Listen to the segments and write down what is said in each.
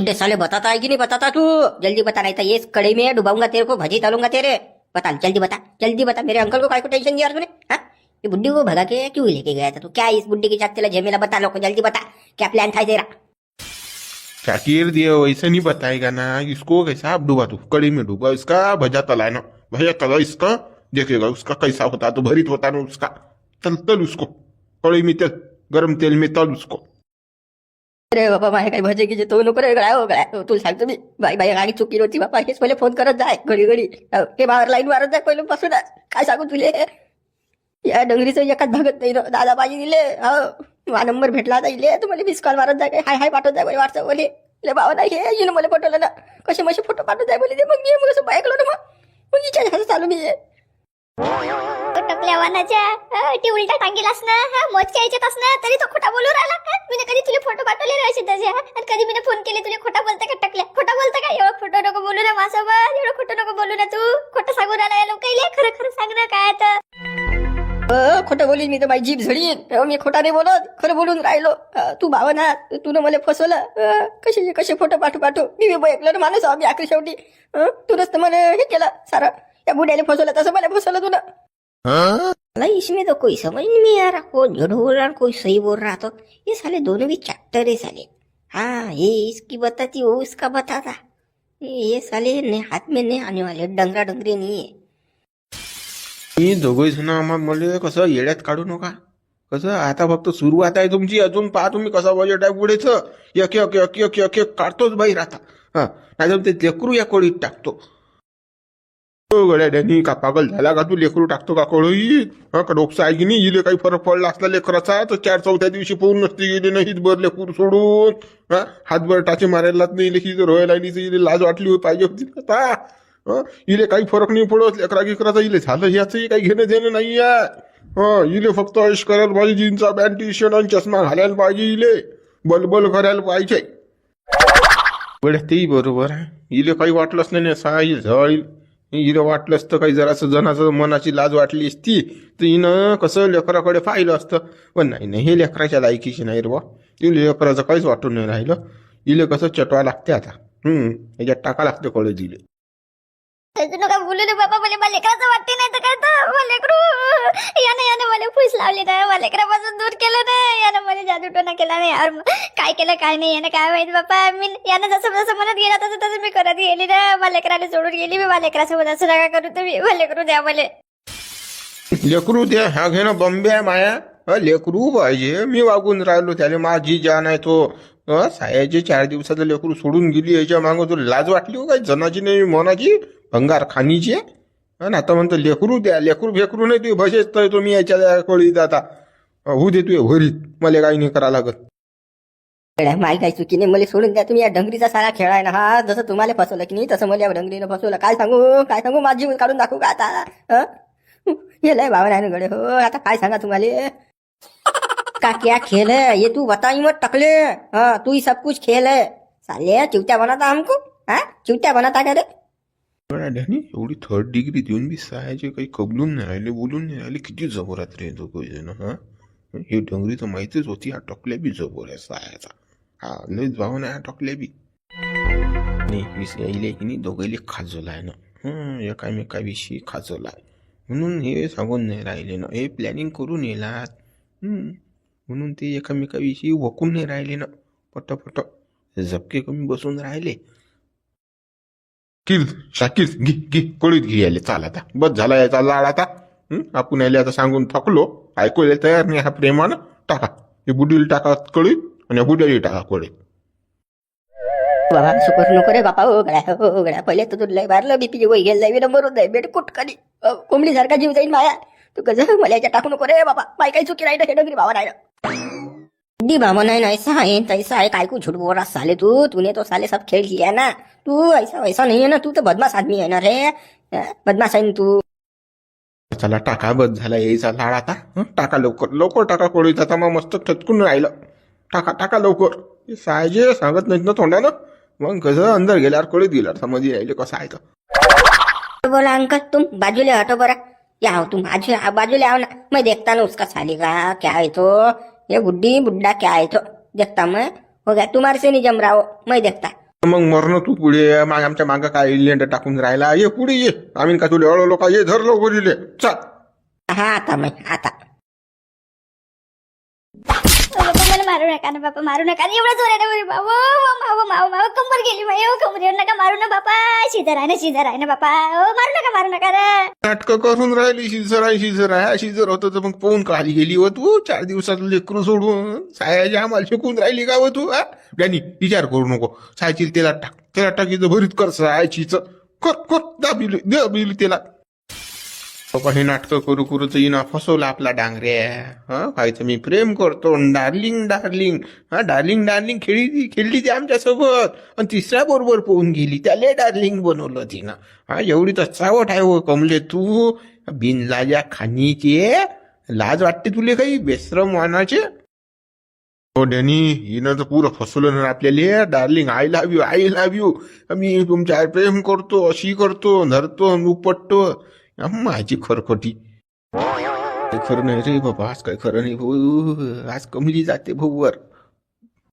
बुड्ढे साले बताता है कि नहीं बताता तू? जल्दी बता नहीं तो ये कड़े में डुबाऊंगा तेरे को भजी तलूंगा तेरे। बता जल्दी बता जल्दी बता मेरे अंकल को काय को टेंशन दिया तूने? हाँ? ये बुड्ढी को भगा के क्यों लेके गया था तू? क्या इस बुड्ढी के साथ तेरा झमेला? बता लोग जल्दी बता क्या प्लान था तेरा? शाकिर दिया वैसे नहीं बताएगा ना इसको कैसा आप डूबा तू? कड़ी में डूबा इसका भजा तला है ना भैया तला इसका देखेगा उसका कैसा होता तो भरित होता ना उसका। तल तल उसको कड़ी में तेल गरम तेल में तल उसको। अरे बाबा माझ्या काही भजे गिजे तो नको रे गळ्या हो गळ्या हो. तुला सांगतो मी बाई बाई गाडी चुकी होती बाबा हेच पहिले फोन करत जाय घडी घडी. अहो, हे बाहेर लाईन मारत जाय पहिले पासून काय सांगू तुले? या डंगरीचं एकाच भागत नाही ना दादा बाजी दिले हो. हा नंबर भेटला आता इले. तू मला मिस कॉल मारत जाय काय हाय हाय पाठवत जाय व्हॉट्सअप वर ले बाबा नाही हे येणं मला पटवलं ना. कसे मशी फोटो पाठवत जाय बोले मग मी मग असं ऐकलो ना मग. मग इच्छा चालू मी. तो टकल्या वानाच्या ती उलटा टांगेलास ना हा मोजक्या याच्यात ना तरी तो खोटा बोलू राहिला मी कधी तुला फोटो पाठवले रे असे त्याचे आणि कधी मी फोन केले तुला खोटा बोलता का टकल्या? खोटा बोलता का? एवढं खोटं नको बोलू ना माझ्यासोबत एवढं खोटं नको बोलू ना तू. खोटं सांगू राहिला लोकांना खरं खरं सांग ना काय तर. अ, खोटं बोलीन मी तर माझी जीभ झडीन. मी खोटा नाही बोलत खरं बोलून राहिलो. तू भावना तू मला फसवलं. कसे कसे फोटो पाठव पाठव? मी बी ऐकलं ना माणूस आम्ही आखरी शेवटी. तूनच तर मला हे केलं सारं. त्या बुड्याला फसवलं तसं मला फसवलं तुला. मला इसमें तो कोई समझ नहीं आ रहा कौन झूठ बोल रहा कोई सही बोल रहा तो ये साले दोनों भी चैप्टर है साले हाँ ये इसकी बताती वो उसका बताता. ये साले ने हाथ में नहीं आने वाले डंगरा डंगरी नहीं है मी दोघही जण आम्हाला मला कसं येड्यात काढू नका? कसं? आता फक्त सुरुवात आहे तुमची अजून पहा तुम्ही कसा बजेट आहे पुढेच एक एक एक एक एक एक काढतोच बाहेर आता हा नाही ते लेकरू या कोळीत टाकतो. हो गड्या डॅनी का पागल झाला का तू लेकरू टाकतो का कळोई हा का डोकसा आहे की नाही? इले काही फरक पडला असला लेकराचा? तर चार चौथ्या दिवशी पोहून नसते गेली नाहीत बर लेकूर सोडून. हा हातभर टाचे मारायला नाही लेखी जर रोयल आयडीची इले लाज वाटली पाहिजे होती आता. इले काही फरक नाही पडत लेकरा गिकराचा इले झालं ह्याचंही काही घेणं देणं नाही आहे. इले फक्त ऐश करायला पाहिजे जीनचा पॅन्ट टी शर्ट आणि चष्मा घालायला पाहिजे इले. बलबल करायला पाहिजे. बरं तेही बरोबर आहे. इले काही वाटलंच नाही ना साईल झळ इले वाटलं असतं काही जरासं जणाचं मनाची लाज वाटली असती तर हिनं कसं लेकराकडे पाहिलं असतं. पण नाही नाही हे लेकराच्या लायकीची नाही रे बा इले लेकराचं काहीच वाटून नाही राहिलं. इले कसं चटवा लागते आता. याच्यात टाका लागते कळे दिले तू नका बोलू रे बाबा मला मला लेकराचं वाटते नाही तर काय तर? मला लेकरू! याने याने मला फुस लावली नाही मला लेकरापासून दूर केलं नाही यानं मला जादूटोना केला नाही. यार काय केलं काय नाही. यानं काय माहीत बाबा? मी यानं जसं जसं म्हणत गेला तसं तसं मी करत गेली ना. मला लेकराला सोडून गेली मी. मला लेकरासोबत असं नका करू तुम्ही. मला लेकरू द्या मला. लेकरू द्या. हा घेणं बॉम्बे आहे माया. लेकरू पाहिजे. मी वागून राहिलो. त्याला माझी जान आहे तो. हं, सायाचे चार दिवसाचं लेकरू सोडून गेली. याच्या मागं तुला लाज वाटली हो काय? जनाची नाही मनाची? भंगार खानीची आणि आता म्हणतो लेकरू द्या लेकरू फेकरू नाही तू भसेच तर तुम्ही याच्या कळीत आता होऊ दे तू भरीत मला काही नाही करा लागत गड्या, माई काय चुकी नाही मला सोडून द्या तुम्ही या डंगरीचा सारा खेळ आहे ना हा जसं तुम्हाला फसवलं की नाही तसं मला या डंगरीनं फसवलं काय सांगू काय सांगू माझी काढून दाखवू का आता हे लय भावना आहे ना गडे हो आता काय सांगा तुम्हाला का क्या खेल है ये तू बताई मत टकले हाँ तू ही सब कुछ खेल है साले चिवत्या बनाता हमको हाँ चिवत्या बनाता क्या रे डॅनी एवढी थर्ड डिग्री देऊन बी सहायचे काही कबलून नाही राहिले बोलून नाही राहिले किती जबरात रे दोघं जण हा हे डोंगरी तर माहितीच होती हा टकल्या बी जबर आहे सहायचा हा लयच भावना हा टकल्या बी नाही वीस यायले की नाही दोघैले खाजवला आहे ना हं, एकामेकाविषयी खाजवला आहे म्हणून हे सांगून नाही राहिले ना हे प्लॅनिंग करून येलात म्हणून ते एकामेकाविषयी वकून नाही राहिले ना पट पट झपके कमी बसून राहिले किर शाकिर्द घे घे कोळीत घे यायला चाल आता. बस झाला याचा लाड आता. हं? आपण यायला आता सांगून थकलो. ऐकूया तयार नाही हा प्रेमानं. टाका. हे बुडील टाका कळीत आणि या टाका कोळीत. बाबा सुकर नको रे बापा. हो गड्या हो गड्या पहिले तर तुला लय मारलं. बीपी वय गेलं जाईल नंबर होत जाईल बेट कुटकरी कोंबडीसारखा कोंबडी सारखा जीव जाईल माया तू कसं मला याच्या टाकू नको रे बाबा. माय काही चुकी राहिलं हे डंगरी भावा राहिलं दी नहीं ना ऐसा है तैसा है काय को झूठ बोल रहा साले तू तूने तो साले सब खेल किया ना तू ऐसा वैसा नहीं है ना तू तो बदमाश आदमी है ना रे बदमाश है ना तू चला टाका बस झाला यायचा लाड आता. हं? टाका लवकर लवकर टाका कोळीत आता मग मस्त ठचकून राहिलं. टाका टाका लवकर. हे सायजे सांगत नाहीत ना तोंडानं? मग कसं अंदर गेल्यावर कोळीत गेल्यावर समज राहिले कसं आहे तर. बोला अंकल तुम बाजूले हटो बरा. या हो तुम बाजू बाजूले आओ ना. मैं देखता ना उसका साले का क्या है तो? ये बुड्ढी बुड्ढा क्या है तो? देखता मैं। हो गया तुम्हारे से नहीं जम रहा हो मैं देखता। मग मरण तू पुढे माग आमच्या मागं काय लेंड टाकून राहिला? ये पुढे ये. आम्ही का तुला? अळो लोका ये धर लवकर इले चल. हा आता मग आता बाबा मला मारू नका ना बापा मारू नका. ना एवढं जोराने बोल बाबा माव माव माव कंबर गेली बाई हो कंबर नका मारू ना बापा शिजर आहे ना शिजर आहे ना बापा हो, मारू नका मारू नका ना. नाटकं करून राहिली शिजर आहे शिजर. आहे शिजर होतं तर मग पोहून खाली गेली हो तू. चार दिवसात लेकरू सोडून सायाच्या आम्हाला शिकून राहिली का हो तू हा? डॅनी विचार करू नको. सायची तेलात टाक तेलात टाकीचं भरीत कर सायचीच कर कर दाबिली दाबिली तेलात काही हे नाटकं करू करू तर हिनं फसवलं आपला डांगऱ्या. हा तर मी प्रेम करतो. Darling darling. हा डार्लिंग डार्लिंग खेळली खेळली ती आमच्यासोबत. आणि तिसऱ्या बरोबर पोहून गेली. त्याले डार्लिंग बनवलं तिनं. हा एवढी तर चावट आहे हो कमले. तू बिनलाजा खाणीचे लाज वाटते तुले काही? बेश्रम वानाचे? हो डॅनी हिनं तर पुरं फसवलं ना आपल्याला. Darling I love you I love you मी तुमच्या प्रेम करतो अशी करतो धरतो उपटतो माझी खरखटी. काही खरं नाही रे बाबा आज काय खरं नाही भाऊ. आज कमली जाते भाऊवर.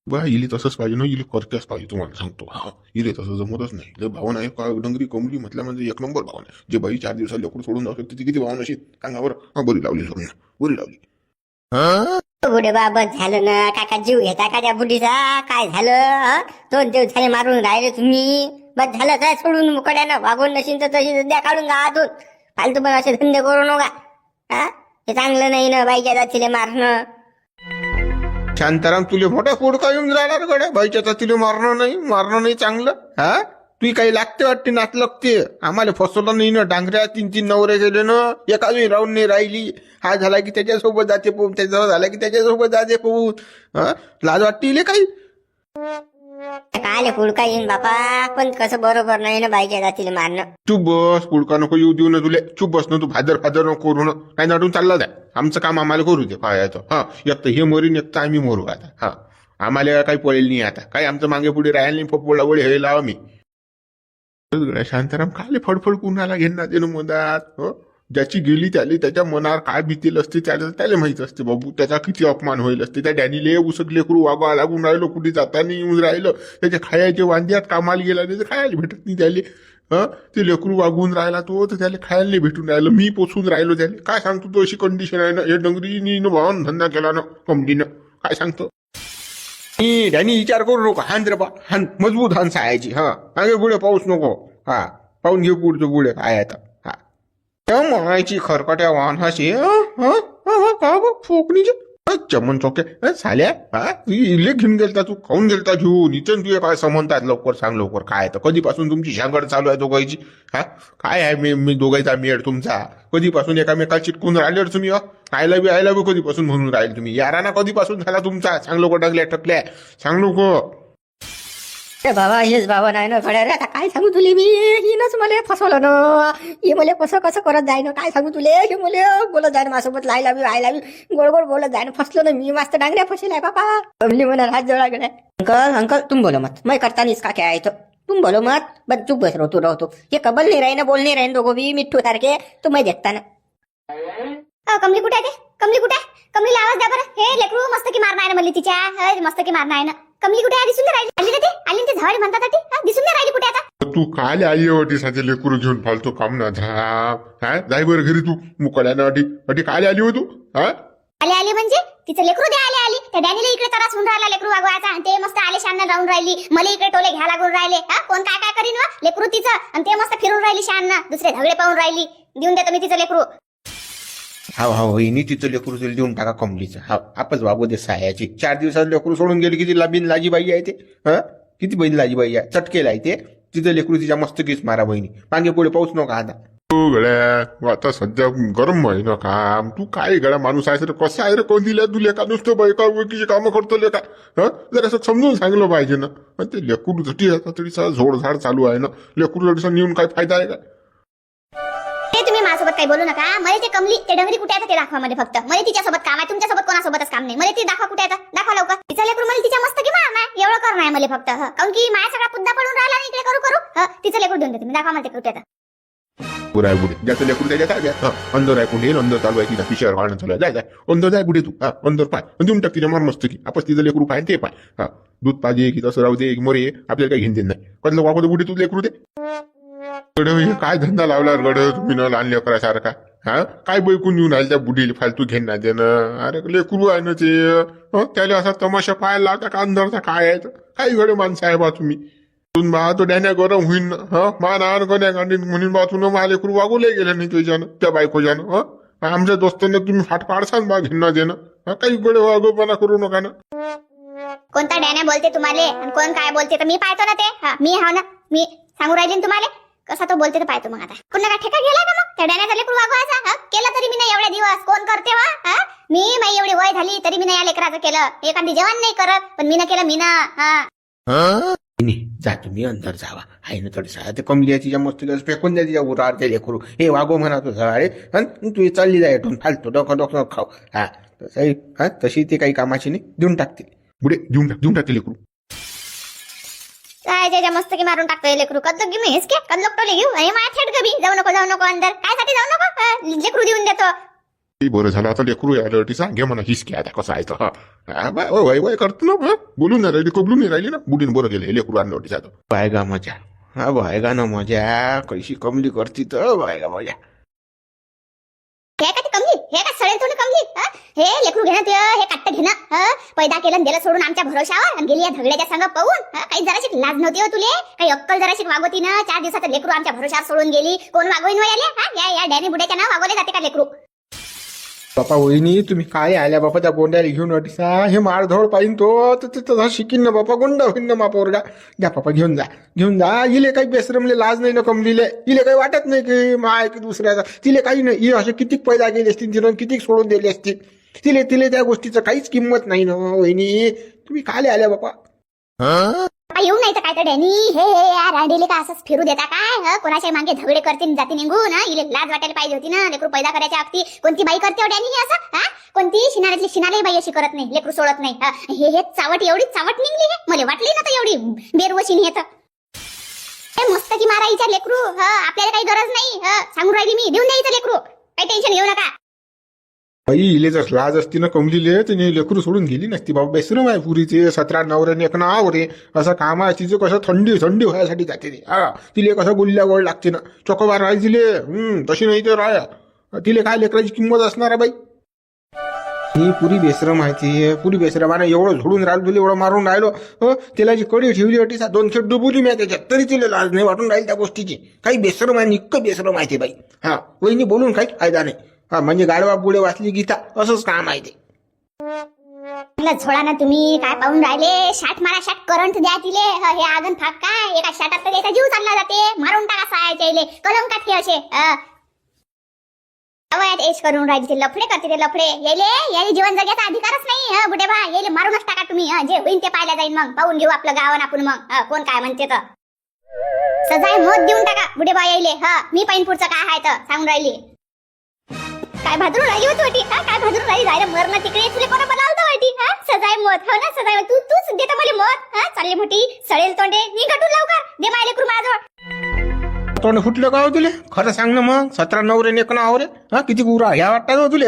बा इले तसंच पाहिजे ना इले करतेच पाहिजे तुम्हाला सांगतो. हा इले तसं जमतच नाही. जर भावना आहे. का डंगरी कमली म्हटलं म्हणजे एक नंबर भावना आहे. जे बाई चार दिवसात लेकरू सोडून जाऊ शकते ती किती भावना अशी सांगा हा बरी लावली सोडून. बरी लावली. हा? बुढे बाबा झालं ना? काका जीव घेता का त्या बुढीचा? काय झालं दोन दिवस झाले मारून राहिले तुम्ही. बस झालं काय सोडून. मुकड्यानं वागून नशीन तर तशी द्या काढून गा आतून फालतू पण असे धंदे करू नका. हा? हे चांगलं नाही ना बाईच्या जातीले मारणं. शांताराम तुले मोठा का येऊन राहणार गड्या. बाईच्या जातीले मारणं नाही मारणं नाही चांगलं. हा? तुही काही लागते वाटते नात लागते आम्हाला फसवलं नाही ना डांगऱ्या तीन तीन नवरे गेले ना. एका वेळी राहून नाही राहिली. हा झाला की त्याच्यासोबत जाते पोहून त्याचा झाला की त्याच्यासोबत जाते पोहून. हा? लाज वाटते इले काही? काले पुडका येईन बापा. पण कसं बरोबर नाही ना बाईच्या जातील मारणं. चुप बस पुडका नको येऊ देऊ ना तुले. चुप बस ना तू फादर फादर नको करू ना. नाटून चालला जाय आमचं काम आम्हाला करू दे पाहायचं हा एक तर हे मरीन एक तर आम्ही मरू आता. हा आम्हाला काही पळेल नाही आता. काही आमचं मागे पुढे राहिलं नाही पोपोळा वळी हे लावा मी शांताराम काले फडफड कुणाला घेणार ते मधात हो? ज्याची गेली त्याले त्याच्या मनावर काय भीतील असते त्याला त्याला माहीत असते बाबू. त्याचा किती अपमान होईल असते. त्या डॅनीले उसक करू वागा लागून राहिलो कुठे जाताना येऊन राहिलं. त्याच्या खायचे वांद्यात कामाला गेला त्याचं खायला भेटत नाही त्याले. हा? ते लेकरू वागून राहिला तो तर त्याला खायला नाही भेटून राहिलं. मी पोचून राहिलो त्याला. काय सांगतो तो अशी कंडिशन आहे ना? हे डंगरीनी भावान धंदा केला ना कंपनीनं काय सांगतो? मी डॅनी विचार करू नको. हान रे बा हान मजबूत हान सायाची. हा. मागे पुढे पाऊस नको. हा. पाहून घे पुढचं पुढे. काय आता? त्या म्हणायची खरकट्या वाहनाशी का फोकणीचे चमन चौके झाल्या हा तू इले घेऊन गेलता तू खाऊन गेलता घेऊन इथं तुझे काय संबंधात लवकर सांग लवकर काय तर? कधीपासून तुमची शांगड चालू आहे दोघांची? हा काय आहे मी मी दोघांचा मेड तुमचा? कधीपासून एकामेकाला चिटकून राहिले रे तुम्ही आयला बी आयला बी कधीपासून म्हणून राहील तुम्ही? याराना कधीपासून झाला तुमचा? सांग लोक टाकल्या टकल्या सांग लोक बाबा हेच बाबा नाही ना खड्या रे आता काय सांगू तुले मी? हिनच मला फसवलं ना. हे मला कसं कसं करत जाय ना काय सांगू तुले? हे मुले बोलत जाय माझ्यासोबत लाई लावी आय लावी गोड गोड बोलत जाय ना फसलो ना मी मस्त डांगऱ्या फसेल आहे बाबा. कमली म्हणा हात जोडा गड्या अंकल अंकल तुम बोलो मत. मैं करता नहीं इसका तो? तुम बोलो मत. बस चुप बस रहो तू रहो तू ये कबल नाही राही ना बोल नाही राही दोघो बी मिठ्ठू सारखे. तू मै देखता ना. अ, कमली कुठे आहे ते? कमली कुठे? आहे कमलीला आवाज द्या बरं. हे लेकरू मस्त की मारणं मला तिच्या. हय, मस्त की मारणं ना. कमली कुठे आहे? दिसून नाही राहिली. आली ना ते झावाडी म्हणतात ती हा, दिसून नाही राहिली कुठे आता? तू काय आई अटी साथे लेकरू घेऊन फालतो काम ना झाप. हा जाय बरं घरी तू. मुकड्यानं अटी अटी काय आली हो तू? हा? आली आली म्हणजे? तिचं लेकरू द्या आले आली. त्या डॅनीला इकडे त्रास होऊन राहिला लेकरू वागवायचा. आणि ते मस्त आले शान राहून राहिली. मला इकडे टोले घ्या लागून राहिले. हा कोण काय काय करीन वा? लेकरू तिचं. आणि ते मस्त फिरून राहिली शान दुसरे झगडे पाहून राहिली. देऊन देतो मी तिचं लेकरू. हा हा वहिनी तिचं लेकरू तिला देऊन टाका कमलीचं हा आपच बाबू दे सायाची. चार दिवसात लेकरू सोडून गेली किती बिन लाजीबाई आहे ते. हा? किती बहीण लाजीबाई आहे चटकेला आहे ते. तिथे लेकरू तिच्या मस्तकीच मारा बहिणी. मागे पुढे पाऊस नका आता. हो गड्या आता सध्या गरम आहे ना काम. तू काय गड्या माणूस आहेस रे कसं आहे रे कोण दिल्या तू लेखा नुसतं बायका ओळखीची कामं करतो लेखा हं? जरा असं समजून सांगलं पाहिजे ना. आणि ते लेकरू झटी आता तरी झोडझाड चालू आहे ना. लेकरू लढीचा नेऊन काय फायदा आहे का? काही बोलू नका. मला ते कमली ते डंगरी कुठे आहे ते दाखवा मध्ये फक्त. मला तिच्यासोबत काम आहे तुमच्यासोबत कोणासोबतच काम नाही. मला ती दाखवा कुठे आहे दाखवा लवकर. तिचा लेकरू मला तिच्या मस्त की मारणार एवढं करणं आहे मला फक्त कारण की माझ्या सगळा पुद्दा पडून राहिला इकडे करू करू? तिचं लेकरू देऊन देते. मी दाखवा मला ते कुठे आहे बुडे ज्याचं लेकरू त्याच्या ताब्यात हा अंदर आहे कोणी अंदर चालू आहे तिला पिशर वाढणं चालू जाय जाय. अंदर जाय बुडे तू. हा अंदर पाय. देऊन टाक तिच्या मर मस्त की. आपण तिचं लेकरू पाय ते पाय. हा दूध पाहिजे की तसं राहू दे मोरे. आपल्याला काही घेऊन देत नाही. कसलं वापर बुडे तू लेकरू दे गड हे काय धंदा लावला गड? तुम्ही न लहान लेकरासारखा हा? काय बैकून येऊन आले त्या बुढीला? फालतू घेणार देणं. अरे लेकरू आहे ना ते. त्याला असा तमाशा पाहायला लागता का अंधारचा? काय आहे काय गड माणसं आहे बा तुम्ही बा तो डॅन्या गरम होईन हा? मा नान गण्या गांडीन म्हणून बा तुला मा लेकरू वागवले गेलं नाही तुझ्यानं त्या बायकोच्यानं हा? आमच्या दोस्तांना तुम्ही फाट पाडसान बा घेणं देणं. काही गड वागोपणा करू नका ना. कोणता डॅन्या बोलते तुम्हाला? कोण काय बोलते? तर मी पाहतो ना ते. मी हा ना. मी सांगू राहिले ना तुम्हाला? कसा तो बोलते तर पाहतो मग आता. पुन्हा काय ठेका गेला का मग? त्या डॅन्याचा लेकरू वागवायचा हा? केलं तरी मी नाही एवढे दिवस. कोण करते वा? हा? मी माझी एवढी वय झाली तरी मी नाही या लेकराचं केलं. एखादी जेवण नाही करत पण मी ना केलं मी ना हा? नाही जा तुम्ही अंदर जावा. आहे ना थोडीसा ते कमली तिच्या मस्तीला फेकून द्या तिच्या उरावर ते लेकरू. हे वागो म्हणा तुझं अरे तू चालली जाय इथून फालतो डोकं डोकं खाऊ. हा तसंही हा? तशी ते काही कामाची नाही. देऊन टाकतील बुडे देऊन टाक देऊन टाक ते लेकरू. ज्याच्या मस्त की मारून टाकतोय लेकरू? कद घेऊ मी हेच के कद लोकटोले घेऊ अरे माझ्या थेट गबी जाऊ नको जाऊ नको अंदर. काय साठी जाऊ नको? हा, लेकरू देऊन देतो. ते बरं झालं. आता लेकरू आलं ती सांगे म्हणा हिसके आता कसं आहे तर. हा. हा वय वय करतो ना हा? बोलून नाही राहिली कबलून नाही राहिली ना? बुडीन बरं गेले लेकरू आणलं होती जातो बायगा मजा. हा बायगा ना मजा. कशी कमली करती तर बायगा मजा. हे हे का सडेल कमली हे लेकरू घेणं ते हे काट्ट घेणं पैदा केलं दिलं सोडून आमच्या भरोशावर आणि गेली या झगड्याच्या संग पाहून काही जराशी लाज नव्हती हो तुले? काही अक्कल जराशी वागवती ना? चार दिवसाचं लेकरू आमच्या भरोशावर सोडून गेली. कोण वागवीन वयाले हो या या डॅनी बुड्याच्या ना वागवले जाते का लेकरू? बापा वहिनी तुम्ही काय आल्या बापा त्या गोंड्याला घेऊन? अटीसा हे मारधोड पाहिजे तो तर तसा शिकीन ना बापा गोंडा होईन ना मा पोरगा. द्या बापा घेऊन जा घेऊन जा. इले काही बेसरमले लाज नाही ना कमलीले. इले काही वाटत नाही की माय की दुसऱ्याचा. तिले काही नाही. असे कितीक पैदा गेले असतील तिनं कितीक सोडून दिले असतील. तिले तिले त्या गोष्टीचं काहीच किंमत नाही ना वहिनी. तुम्ही काले आल्या बापा. आता येऊ नाही तर काय तर डॅनी? हे हे या रांडीले का असंच फिरू देता काय? कोणाच्या मागे झगडे करते जाती निघून इले लाज वाटायला पाहिजे होती ना लेकरू पैदा करायच्या अगदी. कोणती बाई करते हो डॅनी हे असं? हा? कोणती? शिनाऱ्यातली शिनारी बाई अशी करत नाही लेकरू सोडत नाही. हे? हे चावट एवढी चावट निघली हे? मला वाटली ना तर एवढी बेरवशीन हे तर. हे मस्त की मारायच्या लेकरू. ह? आपल्याला काही गरज नाही. हं? सांगून राहिली मी. देऊन द्यायचं लेकरू. काही टेन्शन घेऊ नका. बाई इले जर लाज असती ना कमलीले तिने लेकरू सोडून गेली नसती. बाबा बेसरम आहे पुरीचे सतरा नवऱ्याने एक नाव रे असं काम आहे तिचं कसं थंडी थंडी व्हायसाठी जाते ते. हा तिले कसं गुल्ल्या गोळ लागते ना. चोकोबार राहाय तिले. तशी नाही तर राया. तिले काय लेकराची किंमत असणार आहे बाई? ही पुरी बेसरम आहे. ती पुरी बेसरमाने एवढं झोडून राहिलो तुला एवढं मारून राहिलो. हो तिला जी कडी ठेवली होती सा दोन खेळ डुबुली मी त्याच्यात. तरी तिला लाज नाही वाटून राहील त्या गोष्टीची. काही बेसरम आहे निक्क बेसरम आहे ते बाई. हा वहिनी बोलून काही फायदा नाही. हा म्हणजे गाडवा पुढे वाचली गीता असंच काम आहे ते. ना तुम्ही काय पाहून राहिले? शाट मारा शाट करंट द्या तिले. ह, हे आगन फाक काय? एका शाटात तर त्याचा जीव चालला जाते. मारून टाका सायाच्या इले. कलम काटके असे. अ. वयात एश करून राहिले ते लफडे करते ते लफडे. येले याले जीवन जगायचा अधिकारच नाही. ह बुढे बा येले मारूनच टाका तुम्ही. ह, जे होईन ते पाहिलं जाईन मग. पाहून घेऊ आपलं गावन आपण मग. ह, कोण काय म्हणते तर. सजाय मोत देऊन टाका बुढे बा यायले ह मी पाहिन पुढचं काय आहे तर. सांगून राहिली. काय भादरून राहिली होती वाटी हा? काय भाजून राहिली जायला मरण तिकडे तुला कोणा बोलावलं वाटी हा? सजाय मत हो ना सजाय तू तूच देता मला मत हा? चालली मोठी सळेल तोंडे मी लवकर. दे मायले कुर माझ्याजवळ. तोंड फुटलं का हो तुले? खरं सांग ना मग सतरा नवरे नेक नाव रे हा? किती गुरा ह्या वाटतात हो तुले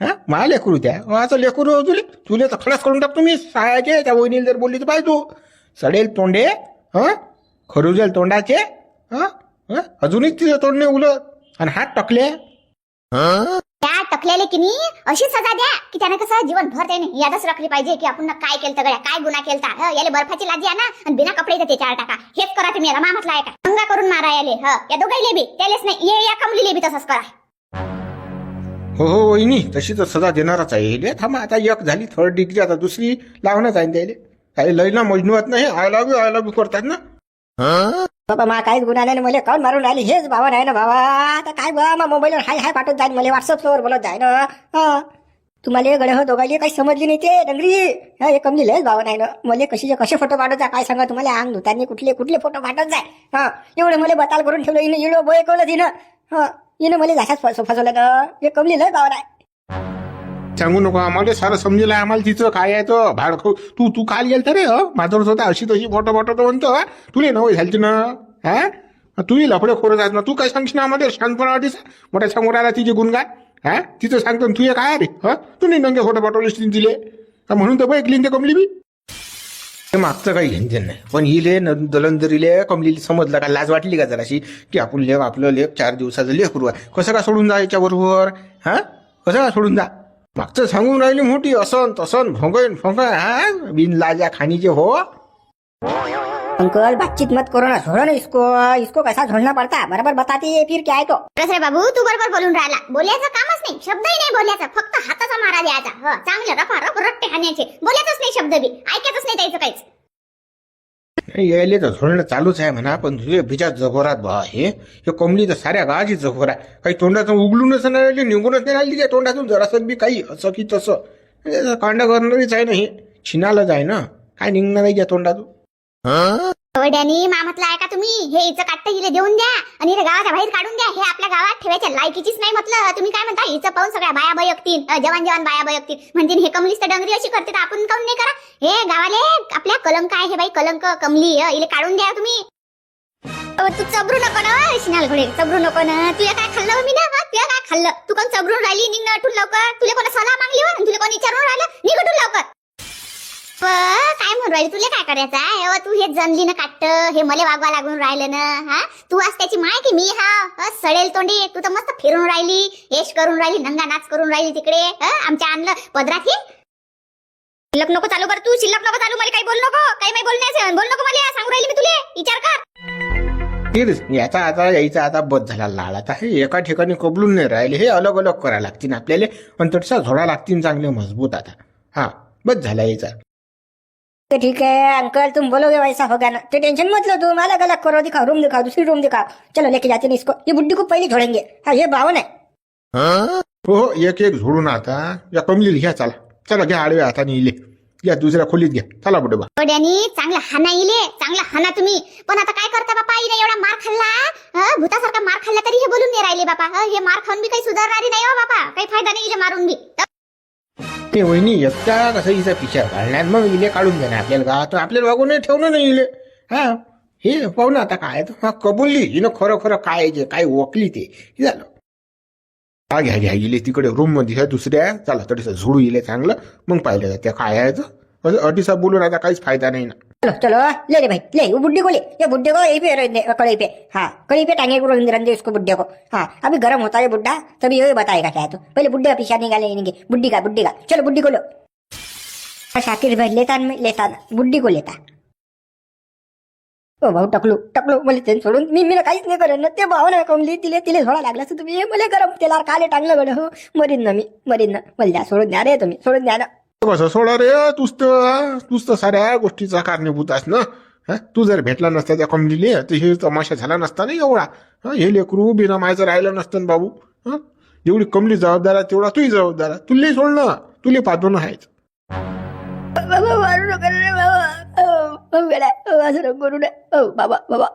हा? मा लेकरू त्या. असं लेकरू हो तुले. तुले तर खलास करून टाकतो तुम्ही सायाचे त्या वहिनीला जर बोलली तर पाहिजे तू. सडेल तोंडे हा? खरुजेल तोंडाचे हा? हा? तिचं तोंड नाही उलट. आणि हात टाकले. त्या टकलेले की नाही अशी सजा द्या की त्याने कसं जीवन भर त्याने यादच राखली पाहिजे की आपण काय केलं गड्या काय गुन्हा केलता. ह, याले बर्फाची लाजी आणा आणि बिना कपडे इथं त्याच्यावर टाका. हेच करा तुम्ही रमा म्हटलं आहे का? अंगा करून मारा याले ह. या दोघाईले बी त्यालेच नाही ये या कमलीले बी तसंच करा. हो हो वहिनी तशी तर सजा देणारच आहे. हे थांबा आता एक झाली थर्ड डिग्री आता दुसरी लावणं आहे त्याला. काही लयना मजनूत नाही I love you I love you करतात ना. बाबा मा काहीच गुन्हा नाही मला काऊन मारून राहिली? हेच भावा नाही ना भावा. आता काय बा मा मोबाईलवर हाय हाय पाठवत जाईन मला व्हॉट्सअपवर बोलत जाय ना हा. तुम्हाला गडे हो दोघांनी काही समजली नाही ते डंगरी हा हे कमली लयच भावा नाही ना. मला कशीचे कसे फोटो पाठवत जा काय सांगा तुम्हाला? अंग धुतानी कुठले कुठले फोटो पाठवत जाय हा. एवढं मला बताल करून ठेवलं इनं इडो बोय कळलं तिनं. हा. इनं मला घासाच फसवलं ना हे कमली लय भावा नाही. सांगू नको आम्हाला सारं समजेल आम्हाला तिचं काय आहे तो. भाड तू तू काल गेलता रे हो? होता अशी तशी फोटो फोटो तो म्हणतो तुले नवय झालती ना हा? तूही लफडे खोरत आहेत ना. तू काय सांगशील आम्हाला शांतपणा मोठ्या समोर आला तिचे गुणगान हा? तिचं सांगतो तू काय रे हा? तू नाही नंगे फोटो पाठवलेस तिने तिले. म्हणून तर बघ ते कमली बी. ते मागचं काही घेणं नाही. पण हिले न- दलंदरीले कमलीला समजलं का? लाज वाटली का जराशी? की आपण लेख आपलं लेख चार दिवसाचं लेकरू आहे. कसं का सोडून जा याच्याबरोबर? हा? कसं का सोडून जा? मागचं सांगून राहिली मोठी असन तसन भोंगन भोंगन हा बिन लाजा खाणीचे हो. अंकल बातचीत मत करो ना छोड़ो ना इसको इसको कैसा छोड़ना पड़ता? है बराबर बताती है फिर क्या है तो रे बाबू तू बरोबर बोलून राहिला. बोलायचं कामच नाही शब्दही नाही बोलायचा. फक्त हाताचा मारा द्यायचा. हो चांगलं रफा रफ रट्टे हाण्याचे बोलायचंच नाही शब्द बी. ऐकायचंच नाही त्याचं काहीच. यायले तर झोडणं चालूच आहे म्हणा पण तुझे बिजा जगोरात बा हे. हे कोंबडी तर साऱ्या गावाची जगोर आहे. काही तोंडातून उगलूनच नाही राहिली निघूनच नाही राहिली त्या तोंडातून जरासं बी काही असं की तसं. कांड करणारीच आहे ना हे. छिनालच आहे ना. काय निघणार आहे त्या तोंडातून? डॅनी मामतला आहे का तुम्ही? हे हिचं काटतं हिला देऊन द्या आणि हिला गावाच्या बाहेर काढून द्या. हे आपल्या गावात ठेवायच्या लायकीचीच नाही म्हटलं. तुम्ही काय म्हणता? हिचं पाहून सगळ्या बाया बयकतील. जवान जवान बाया बयकतील. म्हणजे हे कमलीच तर डंगरी अशी करते तर आपण काऊन नाही करा हे गावाले आपल्या कलंक आहे हे बाई कलंक कमली. अ, हिला काढून द्या तुम्ही. तू चबरू नको ना शिनाल घोडे. चबरू नको ना. तुला काय खाल्लं मी ना तुला काय खाल्लं? तू कोण चबरून राहिली? निघ अठून लवकर. तुला कोणा सलाह मागली तुला कोणी विचारून राहिलं? निघ लवकर. राहिली तुला काय करायचं? आहे तू हे जमली ना काट्ट. हे मले वागवा लागून राहिलं ना हा? तू आज त्याची माय की मी हा? सडेल तोंडी. तू तर मस्त फिरून राहिली यश करून राहिली नंगा नाच करून राहिली तिकडे आमच्या आणलं पदरात हे. शिल्लक नको चालू कर तू शिल्लक नको चालू मला काही बोल नको. काही नाही बोलण्याचं बोल नको मला सांगू राहिली मी तुले. विचार कर. याचा आता यायचा आता बद झाला लाल आता हे एका ठिकाणी कबलून नाही राहिले हे अलग अलग करायला लागतील आपल्याला. पण तसा झोडा लागतील चांगले मजबूत आता. हा बस झाला यायचा तो ठीक है अंकल तुम बोलोगे वैसा होगा ना? तो टेंशन मत लो तुम अलग अलग करो दिखाओ रूम दिखाओ दूसरी रूम दिखाओ। चलो लेके जाते हैं इसको। ये बुड्ढी को पहले छोड़ेंगे हाँ ये बावन है। हो? हो एक एक झोडून आता या कमलीला घ्या चला। चला घ्या आडव्या हाताने इले या दुसऱ्या खोलीत घ्या चला बुडे बा। चांगला हाना इले चांगला हाना तुम्ही। पण आता काय करता बापा? हिने एवढा मार खाल्ला हं? भूतासारखा मार खाल्ला तरी हे बोलून नाही राहिले बापा हं? हे मार खाऊन बी काही सुधारणारी नाही हो बापा. काही फायदा नाही इले मारून बी. ते वहिनी एकटा कसं हिचा पिछा घालण्यात मग इले काढून देणार आपल्याला. का तर आपल्याला वागून ठेवणं नाही इले. हा हे पाहू ना आता काय. तर. हा कबुलली हिनं खरं खरं काय जे काय ओकली ते. हे झालं. हा घ्या घ्या. इले तिकडे रूममध्ये. ह्या दुसऱ्या चला तडीचं झुडू इले चांगलं. मग पाहिलं जातं. काय आहे तर? असं अटीसा बोलून आता काहीच फायदा नाही ना. चलो चलो ले ले भाई ले वो बुड्ढे को ले ये बुड्ढे को यही पे रहने कड़ी पे हाँ कड़ी पे टांगे को रंदे उसको बुड्ढे को हाँ अभी गर्म होता है बुड्ढा तभी यही बताएगा क्या है तो पहले बुड्ढे का पीछा निकाले इनके बुड्ढी का बुड्ढी का चलो बुड्ढी को लो शाकिर भाई लेता लेता बुड्ढी को लेता ओ भाऊ टकलू टकलू मला ते सोडून मी मी काहीच नाही करेन ना ते भाऊ ना कमली तिले तिले थोडा लागला असं तुम्ही मला गरम तेला काले टांगलं गड हो मरीन ना मी मरीन ना मला द्या सोडून द्या रे तुम्ही सोडून द्या ना कसं सोडा रे? तूच तर तूच तर साऱ्या गोष्टीचा कारणीभूत आहेस ना? हा? तू जर भेटला नसता त्या कमलीले तर हे तमाशा झाला नसता ना एवढा? हा? हे लेकरू बिना मायचं राहिलं नसतं ना बाबू हा? जेवढी कमली जबाबदार आहे तेवढा तूही जबाबदार आहे. तुला सोडणं तुले पाठवणं आहेच बाबा मारू नका रे बाबा. बाबा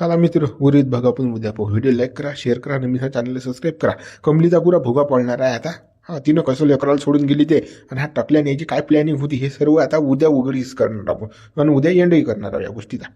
चला मित्र उरीत बघा पण उद्या पाहू. व्हिडिओ लाईक करा शेअर करा आणि मी हा चॅनल सबस्क्राईब करा. कमलीचा पुरा भोगा पडणार आहे आता. हां तिनं कसं लेकराला सोडून गेली ते. आणि हा टकल्या याची काय प्लॅनिंग होती हे सर्व आता उद्या उघडीस करणार आपण. आणि उद्या एंडही करणार आहोत या गोष्टीचा.